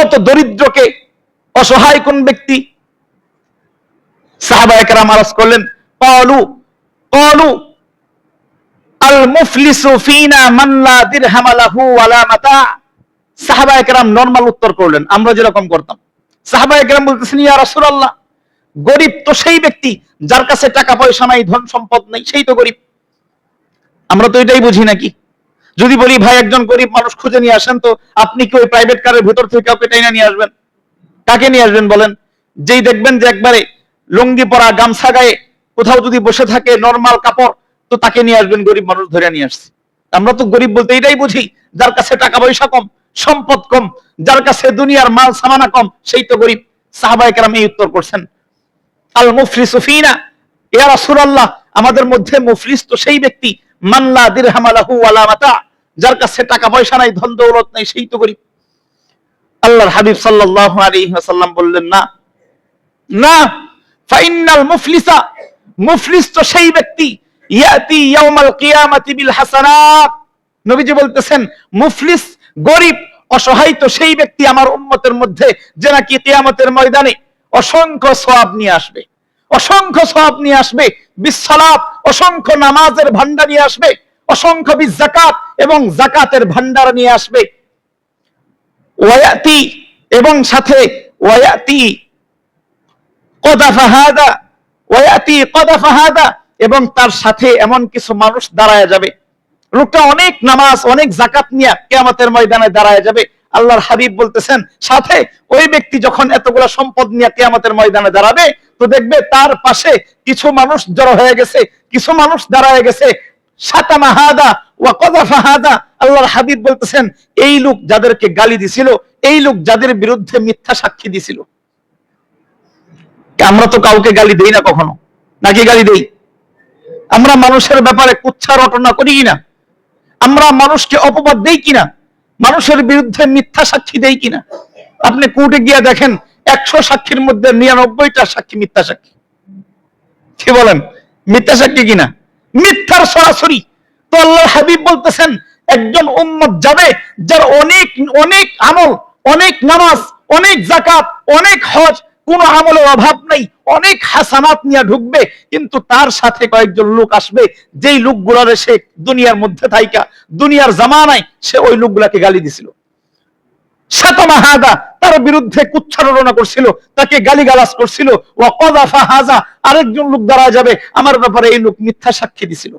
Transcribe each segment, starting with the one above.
বলো দরিদ্রকে অসহায় কোন ব্যক্তি করলেন আল মুফলিসু ফিনা ওয়ালা মাতা। নরমাল উত্তর করলেন, আমরা যেরকম করতাম। সাহাবা একরাম বলতেছেন, ইয়া রাসূলুল্লাহ, গরিব তো সেই ব্যক্তি যার কাছে টাকা পয়সা নাই ধন সম্পদ নেই, সেই তো গরিব। আমরা তো এটাই বুঝি নাকি? যদি বলি, ভাই, একজন গরিব মানুষ খুঁজে নিয়ে আসেন তো আপনি কি ওই প্রাইভেট কারের ভিতর থেকে কাউকে টাইনা নিয়ে আসবেন? কাকে নিয়ে আসবেন বলেন? যেই দেখবেন যে একবারে লুঙ্গি পরা, গামছা গায়ে কোথাও যদি বসে থাকে নর্মাল কাপড়, তো তাকে নিয়ে আসবেন, গরিব মানুষ ধরে নিয়ে আসছে। আমরা তো গরিব বলতে এটাই বুঝি, যার কাছে টাকা পয়সা কম, সম্পদ কম, যার কাছে দুনিয়ার মাল সামানা কম, সেই তো গরিব। সাহাবায়ে কেরাম এই উত্তর করছেন। আল মুফলিসু ফিনা, ইয়া রাসূলুল্লাহ, আমাদের মধ্যে মুফলিস তো সেই ব্যক্তি মাল্লা দিরহাম লাহু ওয়ালা মাতা। যার কাছে টাকা পয়সা নাই, ধন দৌলত নাই, সেই তো গরিব। আল্লাহর হাবিব সাল্লাল্লাহু আলাইহি ওয়াসাল্লাম বললেন, না না ফাইনাল মুফলিসা, মুফলিস তো সেই ব্যক্তি, ইয়াতি ইয়াউমাল কিয়ামাতি বিল হাসানাত। নবীজি বলতেছেন, মুফলিস, গরিব, অসহায় তো সেই ব্যক্তি আমার উম্মতের মধ্যে যে নাকি কিয়ামতের ময়দানে অসংখ্য সওয়াব নিয়ে আসবে। অসংখ্য সওয়াব নিয়ে আসবে বিসসালাত অসংখ্য নামাজের ভান্ডার নিয়ে আসবে, অসংখ্য এবং জাকাতের ভান্ডার নিয়ে আসবে। ওয়ায়াতি, এবং সাথে ওয়ায়াতি, কদাফা হাদা, ওয়ায়াতি, কদাফা হাদা, এবং তার সাথে এমন কিছু মানুষ দাঁড়ায় যাবে। লোকটা অনেক নামাজ, অনেক জাকাত নিয়ে কেয়ামতের ময়দানে দাঁড়ায় যাবে। আল্লাহর হাবিব বলতেছেন, সাথে ওই ব্যক্তি যখন এতগুলা সম্পদ নিয়ে কেয়ামতের ময়দানে দাঁড়াবে, তো দেখবে তার পাশে কিছু মানুষ জড়ো হয়ে গেছে, কিছু মানুষ দাঁড়ায় গেছে। সাতামা হাদা ওয়া কদাফা হাদা আল্লাহর হাবিব বলতেছেন, এই লোক যাদেরকে গালি দিছিল, এই লোক যাদের বিরুদ্ধে মিথ্যা সাক্ষী দিছিল। আমরা তো কাউকে গালি দেই না কখনো। নাকি গালি দেই? আমরা মানুষের ব্যাপারে কুচ্ছা রটনা করি কিনা? আমরা মানুষকে অপবাদ দেই কিনা? মানুষের বিরুদ্ধে মিথ্যা সাক্ষী দেই কিনা? আপনি কোর্টে গিয়ে দেখেন, একশো সাক্ষীর মধ্যে নিরানব্বইটা সাক্ষী মিথ্যা সাক্ষী। কি বলেন? মিথ্যা সাক্ষী কিনা? মিথ্যার সরাসরি তো আল্লাহ হাবিব বলতেছেন, একজন উম্মত যাবে যার অনেক অনেক আমল, অনেক নামাজ, অনেক জাকাত অনেক হজ, কোন আমলের অভাব নাই, অনেক হাসানাত নিয়ে ঢুকবে, কিন্তু তার সাথে কয়েকজন লোক আসবে, যেই লোকগুলার সে দুনিয়ার মধ্যে থাইকা, দুনিয়ার জামানায় সে ওই লোকগুলাকে গালি দিছিল। হাদা তার বিরুদ্ধে কুচ্ছারণা করছিল, তাকে গালিগালাজ করছিল ও কদাফা হাজা, আরেকজন লোক দাঁড়া যাবে, আমার ব্যাপারে এই লোক মিথ্যা সাক্ষী দিছিল।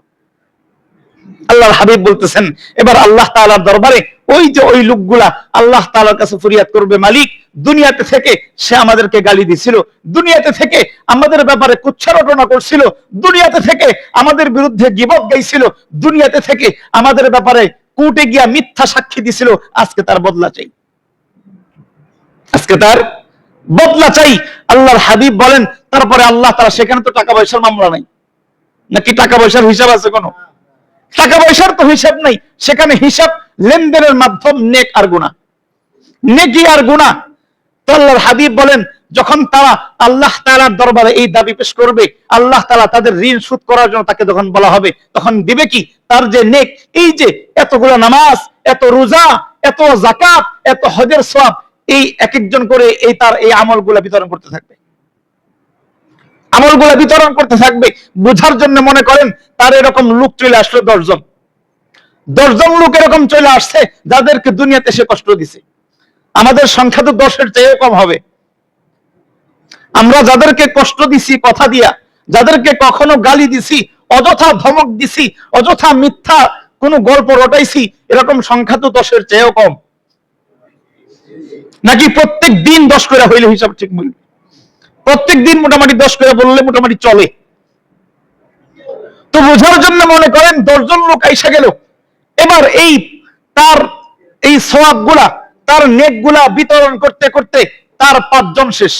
আল্লাহর হাবিব বলতেছেন, এবার আল্লাহ তাআলার দরবারে ওই যে ওই লোকগুলা আল্লাহ তাআলার কাছে ফরিয়াদ করবে মালিক, দুনিয়াতে থেকে সে আমাদেরকে গালি দিছিল, দুনিয়াতে থেকে আমাদের ব্যাপারে কুচ্ছারটনা করছিল, দুনিয়াতে থেকে আমাদের বিরুদ্ধে গিবক গাইছিল, দুনিয়াতে থেকে আমাদের ব্যাপারে কোর্টে গিয়া মিথ্যা সাক্ষী দিছিল, আজকে তার বদলা চাই। আজকে তার বদলা চাই। আল্লাহর হাবিব বলেন, তারপরে আল্লাহ তারা সেখানে তো টাকা পয়সার মামলা নাই। নাকি টাকা পয়সার হিসাব আছে কোনো? টাকা পয়সার তো হিসাব নাই। সেখানে হিসাব, লেনদেনের মাধ্যম নেক আর গুণা নেকি আর গুণা তো আল্লাহর হাবিব বলেন, যখন তারা আল্লাহ তালার দরবারে এই দাবি পেশ করবে, আল্লাহ তালা তাদের ঋণ শোধ করার জন্য তাকে যখন বলা হবে, তখন দিবে কি? তার যে নেক, এই যে এতগুলো নামাজ, এত রোজা, এত জাকাত এত হজের সব এই এক একজন করে এই তার এই আমলগুলা বিতরণ করতে থাকবে। আমলগুলা বিতরণ করতে থাকবে, বুঝার জন্য মনে করেন তার এরকম লোক চলে আসলো দশজন। দশজন লোক এরকম চলে আসছে, যাদেরকে দুনিয়াতে সে কষ্ট দিছে। আমাদের সংখ্যা তো দশের চেয়ে কম হবে। আমরা যাদেরকে কষ্ট দিছি, কথা দিয়া, যাদেরকে কখনো গালি দিছি, অযথা ধমক দিছি, অযথা মিথ্যা কোনো গল্প রটাইছি, এরকম সংখ্যা তো দশের চেয়েও কম। নাকি প্রত্যেক দিন দশ করে হইলে হিসাব ঠিক বলবে প্রত্যেক দিন মোটামুটি দশ করে বললে মোটামুটি চলে। তো বোঝার জন্য মনে করেন দশজন লোক আইসা গেল। এবার এই তার এই সোয়াবগুলা তার নেকগুলা বিতরণ করতে করতে তার পাঁচজন শেষ।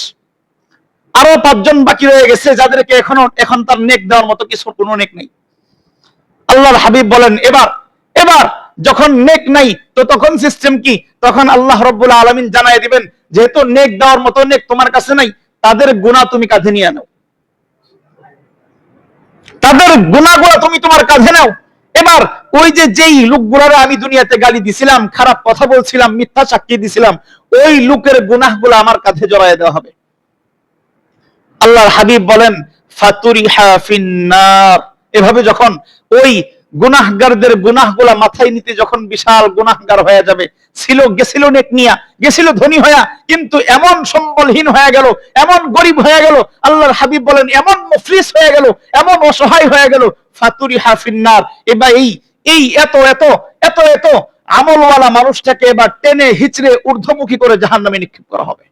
আরও পাঁচজন বাকি রয়ে গেছে যাদেরকে এখনও এখন তার নেক দেওয়ার মতো কিছু কোনো নেক নেই। আল্লাহর হাবিব বলেন, এবার এবার যখন নেক নাই, তো তখন সিস্টেম কি? তখন আল্লাহ রব্বুল আলমিন জানাই দিবেন, যেহেতু নেক দেওয়ার মতো নেক তোমার কাছে নাই তাদের গুণা তুমি কাঁধে নিয়ে নাও। তাদের গুণাগুলো তুমি তোমার কাঁধে নাও। এবার ওই যে যেই লোকগুলারে আমি দুনিয়াতে গালি দিছিলাম, খারাপ কথা বলছিলাম, মিথ্যা সাক্ষী দিছিলাম, ওই লোকের গুনাহগুলো আমার কাঁধে জড়ায় দেওয়া হবে। আল্লাহর হাবিব বলেন, ফাতুরিহা ফিন্নার। এভাবে যখন ওই গুনাহগারদের গুনাহগুলা মাথায় নিতে যখন বিশাল গুনাহগার হয়ে যাবে, ছিল, গেছিল নেক নিয়া, গেছিল ধনী হয়ে, কিন্তু এমন সম্বলহীন হয়ে গেল, এমন গরিব হয়ে গেল, আল্লাহর হাবিব বলেন, এমন মুফলিস হয়ে গেল, এমন অসহায় হয়ে গেল, ফাতুরিহা ফিন্নার। এবার এই এই এত এত এত এত আমলওয়ালা মানুষটাকে এবার টেনে হিচড়ে ঊর্ধ্বমুখী করে জাহান্নামে নিক্ষেপ করা হবে।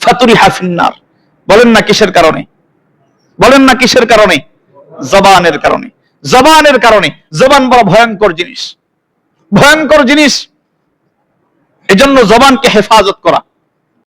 ফাতুরি হাফিন্নার বলেন না কিসের কারণে? বলেন না কিসের কারণে? জবানের কারণে। জবানের কারণে। জবান বড় ভয়ঙ্কর জিনিস। ভয়ঙ্কর জিনিস। এজন্য জবানকে হেফাজত করা।